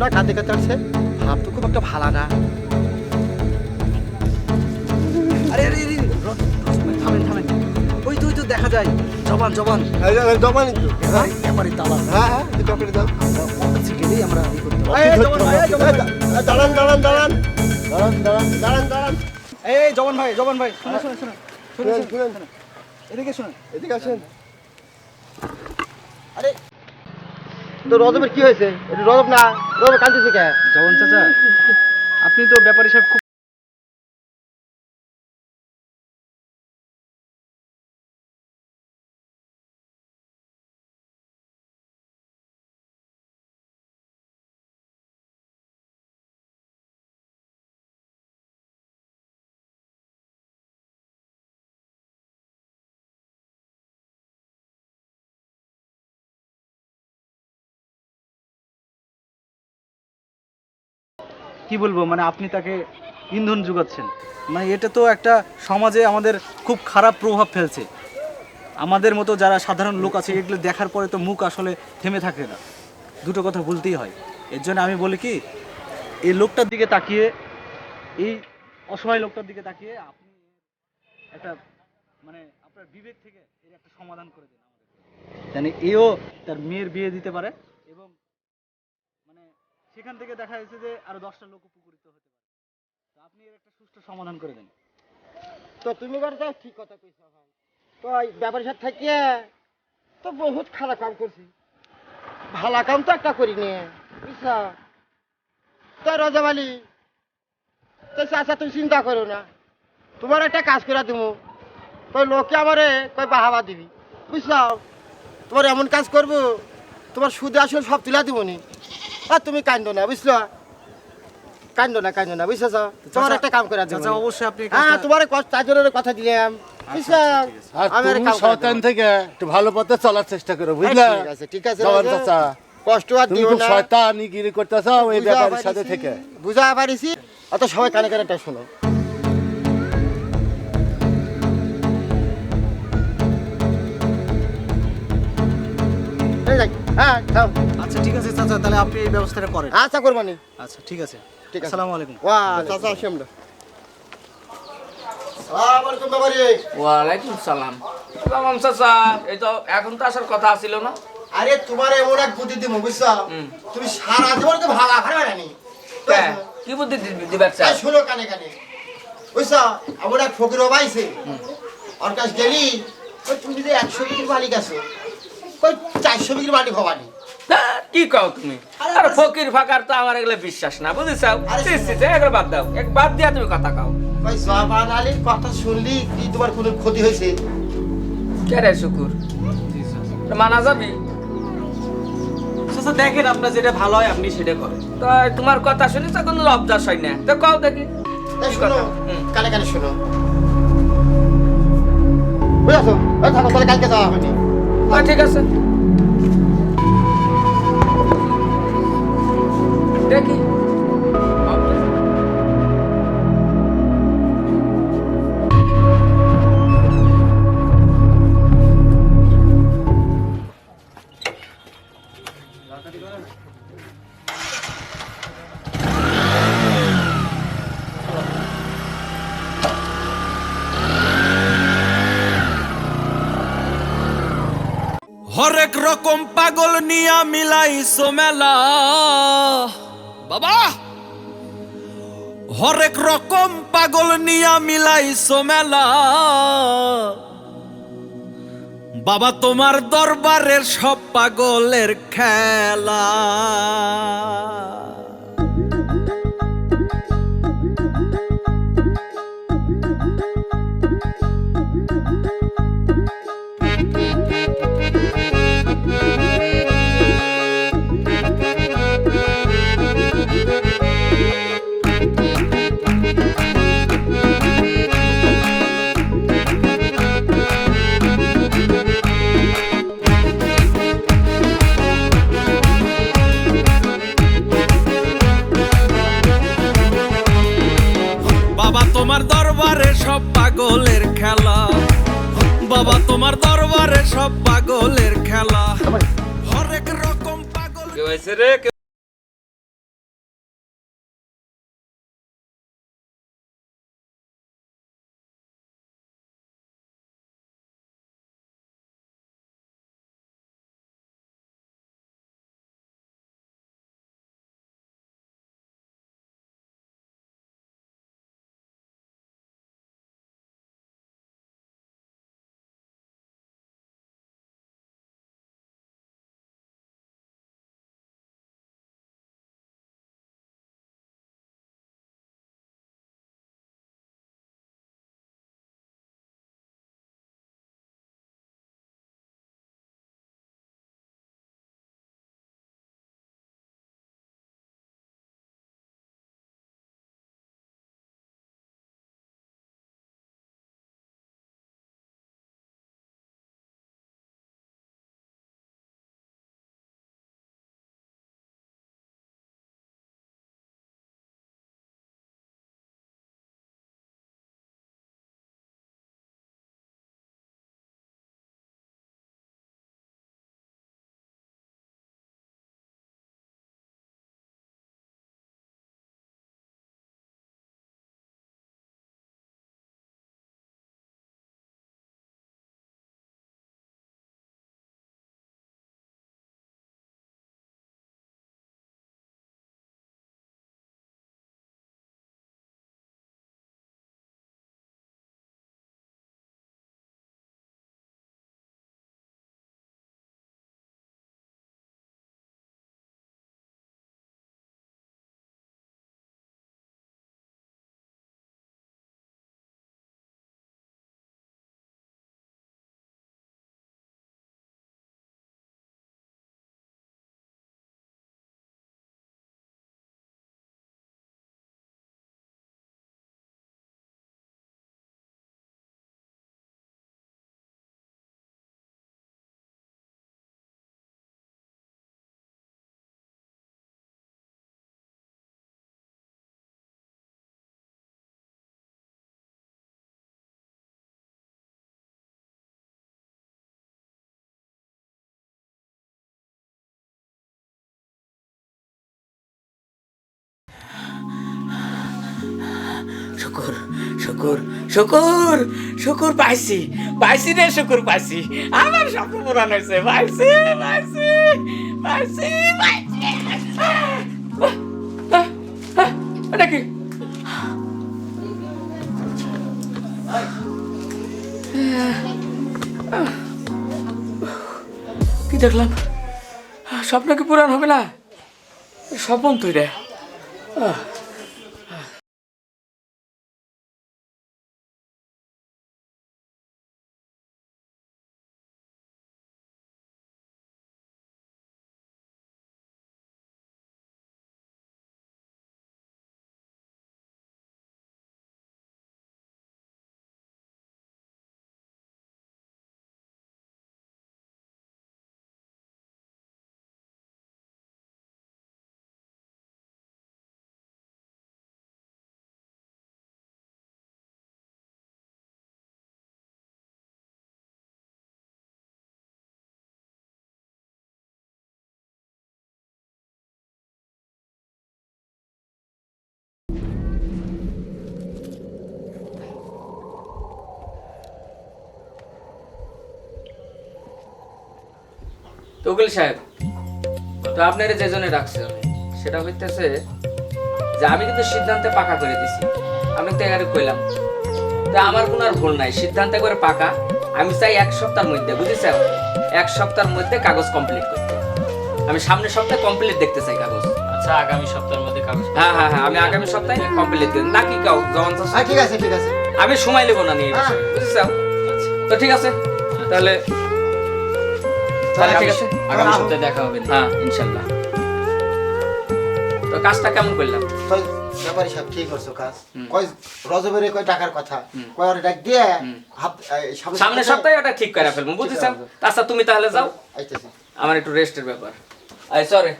না কাঁদতে কাঁদতে আসছে ভাব তো খুব একটা ভালো না। আরে আরে থামেন থামেন ওই তো ওই তো দেখা যায়। জবান জবান। জমানি তো। হ্যাঁ ব্যাপারে দালা হ্যাঁ হ্যাঁ ব্যাপারে গেলেই আমরা জবান জবান দাঁড়ান দাঁড়ান দাঁড়ান। দাঁড়ান দাঁড়ান দাঁড়ান দাঁড়ান। এই জবান ভাই জবান ভাই। শুনে শুনে শুনে। শুনে এদিকে শুনে এদিকে আসেন। আরে তো রজবের কি হয়েছে? রজব না, রজব কান্দিছে কে? জগন চাচা, আপনি তো ব্যাপারী সাহেব খুব কি বলব মানে আপনি তাকে ইন্ধন যোগাচ্ছেন। মানে এটা তো একটা সমাজে আমাদের খুব খারাপ প্রভাব ফেলছে। আমাদের মতো যারা সাধারণ লোক আছে, এগুলো দেখার পরে তো মুখ আসলে থেমে থাকে না। দুটো কথা বলতেই হয়। এর জন্য আমি বলি কি, এই লোকটার দিকে তাকিয়ে, এই অসহায় লোকটার দিকে তাকিয়ে আপনি একটা মানে আপনার বিবেক থেকে এর একটা সমাধান করে দিন আমাদের জানি এও তার মেয়ের বিয়ে দিতে পারে। মানে সেখান থেকে দেখা যাচ্ছে যে আরও দশটা লোক উপকৃত হতে পারে। তো আপনি এর একটা সুষ্ঠু সমাধান করে দেন। তো তুমি করতে ঠিক কথা কইছো ভাই। তো ব্যাপারের সাথে থাকিয়ে তো বহুত খারাপ কাম করছি। ভালো কাম তো একটা করি নিয়ে বুঝছ? তো রজব আলী তো চাচা তুমি চিন্তা করো না। তোমার একটা কাজ করে দিব কই লোকে আমারে কই বাহাবা দিবি, বুঝছ? তোমার এমন কাজ করব, তোমার সুদে আসল সব তুলা দিব নি আর তুমি কান্দ না বুঝলো? কান্দ না কান্দ না বুঝছ? তোমার একটা কাম করে দিব অবশ্যই আপনি হ্যাঁ তোমার কথা দিলাম। শয়তান থেকে একটু ভালো পথে চলার চেষ্টা করো বুঝলা? ঠিক আছে। চাচা কষ্ট আর দিও না। শয়তানি গিরি করতেছ এই ব্যাপারের সাথে থেকে। বুঝা পারিছি। অত সবাই কানে কানেটা শোনো। হ্যাঁ খাও আচ্ছা ঠিক আছে চাচা তাহলে আপনি এই ব্যবস্থাটা করেন। আচ্ছা করবানি। আচ্ছা ঠিক আছে। ঠিক আছে। আসসালামু আলাইকুম। ওয়া চাচা আসি আমরা। ওয়ালাইকুম সালাম। সালাম চাচা। এই তো এখন তো আসার কথা ছিল না। আরে তোমার এমন এক বুদ্ধি দিব বুঝছ? তুমি সারা জীবন তো ভালো আখার বেড়ানি কে? বুদ্ধি দি- দিবার চাই? শুনো কানে কানে। বুঝছ? এমন এক ফকির পাইছে ওর কাছে গেলি ওই তুমি যে একশো বিঘির মালিক আছো। চারশো বিঘির হবানি হ্যাঁ, কি কও তুমি? আর ফকির ফাকার তো আমার এগুলো বিশ্বাস না বুঝেছাও? এগুলো বাদ দাও। এক বাদ দিয়া তুমি কথা কাও। ওই জবান আলীর কথা শুনলি কি তোমার কোনো ক্ষতি হয়েছে? কে রে শুকুর? মানা যাবি? চাচা দেখেন আপনার যেটা ভালো হয় আপনি সেটা করেন। তো তোমার কথা শুনি তো কোনো অবদাস হয় না। তো কও দেখি। তাই শোনো কানে কানে শোনো। বুঝেছ? থাকো তাহলে কালকে যাওয়া হয়নি হ্যাঁ, ঠিক আছে। দেখি হরেক রকম পাগল নিয়া মিলাইছো মেলা। বাবা! হরেক রকম পাগল নিয়া মিলাইছো মেলা। বাবা তোমার দরবারের সব পাগলের খেলা। পাগলের খেলা শুকুর শুকুর শুকুর শুকুর পাইছি পাইছি রে শুকুর পাইছি। আমার স্বপ্ন পূরণ হয়েছে পাইছি পাইছি পাইছি পাইছি। আহ, আহ, আহ, কি? কি দেখলাম? স্বপ্ন কি পূরণ হবে না? স্বপ্ন তো রে উকিল সাহেব তো আপনারা যে জন্য রাখছে আমি সেটা হইতেছে যে আমি কিন্তু সিদ্ধান্তে পাকা করে দিছি। আমি তো এখানে কইলাম। তো আমার কোনো আর ভুল নাই সিদ্ধান্ত করে পাকা। আমি চাই এক সপ্তাহের মধ্যে বুঝেছেন? এক সপ্তাহের মধ্যে কাগজ কমপ্লিট করতে। আমি সামনের সপ্তাহে কমপ্লিট দেখতে চাই কাগজ। আচ্ছা আগামী সপ্তাহের মধ্যে কাগজ হ্যাঁ হ্যাঁ হ্যাঁ আমি আগামী সপ্তাহে কমপ্লিট দেব নাকি কাউ জমান হ্যাঁ ঠিক আছে ঠিক আছে। আমি সময় নেব না নিয়ে হ্যাঁ। বুঝেছেন? তো ঠিক আছে তাহলে তাহলে ঠিক আছে। আগামী সপ্তাহে দেখা হবে। হ্যাঁ ইনশাল্লাহ। তো কাজটা কেমন করলাম? ব্যাপারী সাহেব কি করছ কাজ? কয় কই রজবের কই টাকার কথা? কয় ওর ডাক দিয়ে সামনে সামনের সপ্তাহে ওটা ঠিক করে ফেলব বুঝেছেন? আচ্ছা। তুমি তাহলে যাও। আমার একটু রেস্টের ব্যাপার। আই সরি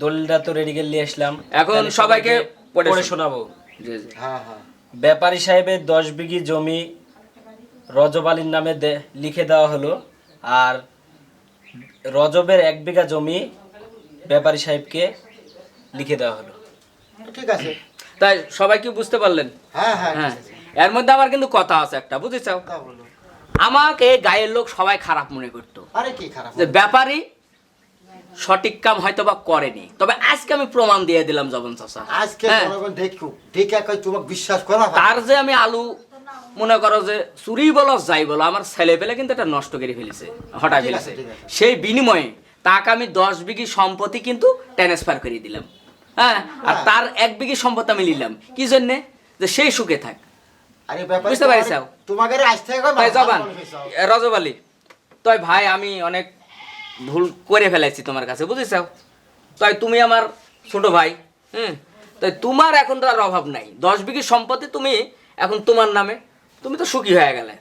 দলিলটা তো রেডি করে নিয়ে আসলাম। এখন সবাইকে পড়ে শোনাবো। জি জি। হ্যাঁ হ্যাঁ। ব্যাপারী সাহেবের দশ বিঘি জমি রজব আলীর নামে দে- লিখে দেওয়া হলো। আর রজবের এক বিঘা জমি ব্যাপারী সাহেবকে লিখে দেওয়া হলো। ঠিক আছে। তাই সবাই কি বুঝতে পারলেন? হ্যাঁ হ্যাঁ হ্যাঁ। এর মধ্যে আমার কিন্তু কথা আছে একটা বুঝেছ? আমাকে গায়ের লোক সবাই খারাপ মনে করতো। আরে কি খারাপ যে ব্যাপারী সঠিক কাম হয়তো বা করেনি। তবে আজকে আমি প্রমাণ দিয়ে দিলাম জবন চাষা আজকে হ্যাঁ। জনগণ দেখো দেখে কই তোমাকে বিশ্বাস করা তার যে আমি আলু মনে করো যে চুরি বলো যাই বলো আমার ছেলে পেলে কিন্তু এটা নষ্ট করে ফেলেছে হঠাৎ ফেলেছে। সেই বিনিময়ে তাকে আমি দশ বিঘি সম্পত্তি কিন্তু ট্রান্সফার করে দিলাম। হ্যাঁ? আর হ্যাঁ। তার এক বিঘি সম্পত্তি আমি নিলাম। কি জন্যে? যে সেই সুখে থাক। বুঝতে পারিস তোমাকে- তোমাকে। রজব আলী তাই ভাই আমি অনেক ভুল করে ফেলাইছি তোমার কাছে বুঝেছ তাই তুমি আমার ছোট ভাই হুম? তাই তোমার এখন তো আর অভাব নাই। দশ বিঘি সম্পত্তি তুমি এখন তোমার নামে তুমি তো সুখী হয়ে গেলে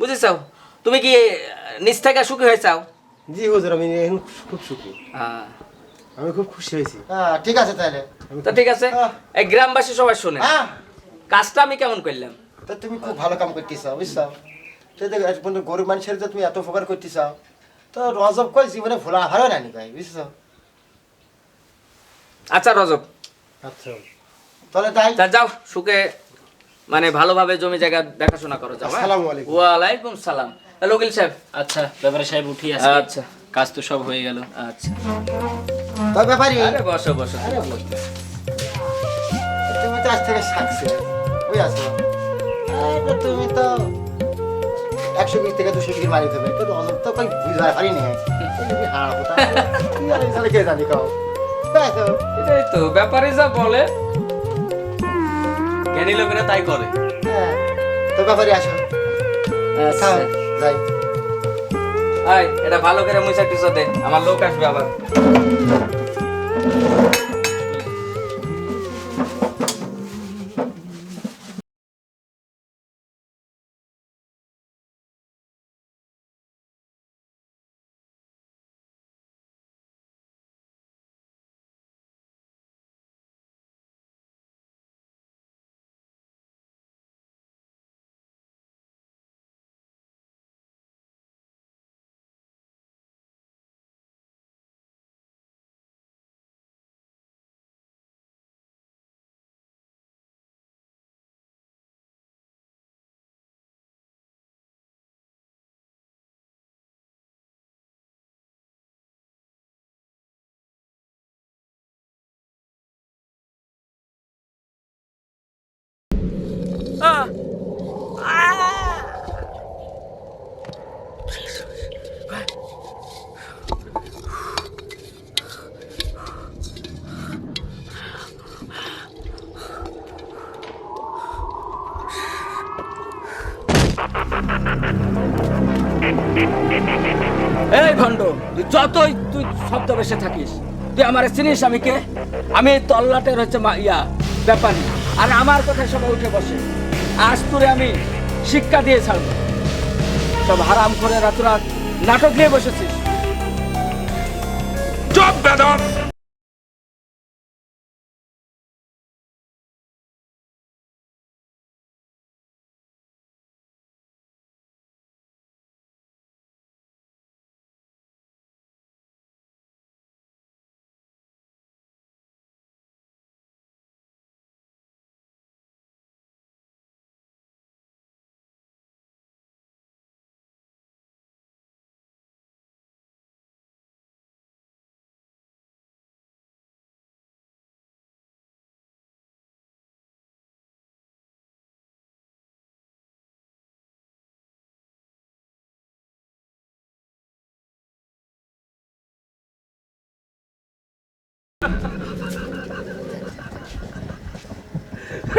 বুঝেছ তুমি কি নিজ থেকে সুখী হয়ে চাও? জি হুজুর আমি এখন খুব সুখী। হ্যাঁ। আমি খুব খুশি হয়েছি। হ্যাঁ ঠিক আছে তাহলে। তো ঠিক আছে। এই গ্রামবাসী সবাই শোনে। হ্যাঁ। কাজটা আমি কেমন করলাম? তো তুমি খুব ভালো কাম করতেছ বুঝছ? বন্ধু গরিব মানুষের যে তুমি এত উপকার করতেছ তো রজব কই জীবনে ভোলা হারো না নি ভাই বুঝছ? আচ্ছা রজব। আচ্ছা তাহলে তাই। তা যাও সুখে মানে ভালোভাবে জমি জায়গা দেখাশোনা করো যাও হ্যাঁ? আসসালামু আলাইকুম। ওয়ালাইকুম সালাম। তাহলে উকিল সাহেব। আচ্ছা ব্যাপারী সাহেব উঠি আছে আচ্ছা। কাজ তো সব হয়ে গেল। আচ্ছা। তো ব্যাপারী? আরে বসো বসো। তুমি তো আজ থেকে সাকছে ওই আছো তুমি তো একশো বিশ থেকে দুশো বিঘির মারি দেবে। কিন্তু রজব তো কই বুঝা পারি নি হাড় কোথা। কি আর এই কে জানি কাও। এটাই তো ব্যাপারে যা বলে জ্ঞানী লোকেরা তাই করে। হ্যাঁ তো ব্যাপারী আসো। আচ্ছা। খাও, যাই। আয় এটা ভালো করে মুছা টুসা দে আমার লোক আসবে আবার। এই ভণ্ড, তুই যতই তুই শব্দ বেসে থাকিস, তুই আমার চিনিস আমি কে? আমি তল্লাটের হচ্ছে ইয়া, ব্যাপারী। আর আমার কথা সবাই উঠে বসে। আজ তোরে আমি শিক্ষা দিয়ে ছাড়ব। সব হারাম করে রাত নাটক নিয়ে বসেছিস। জব বেদন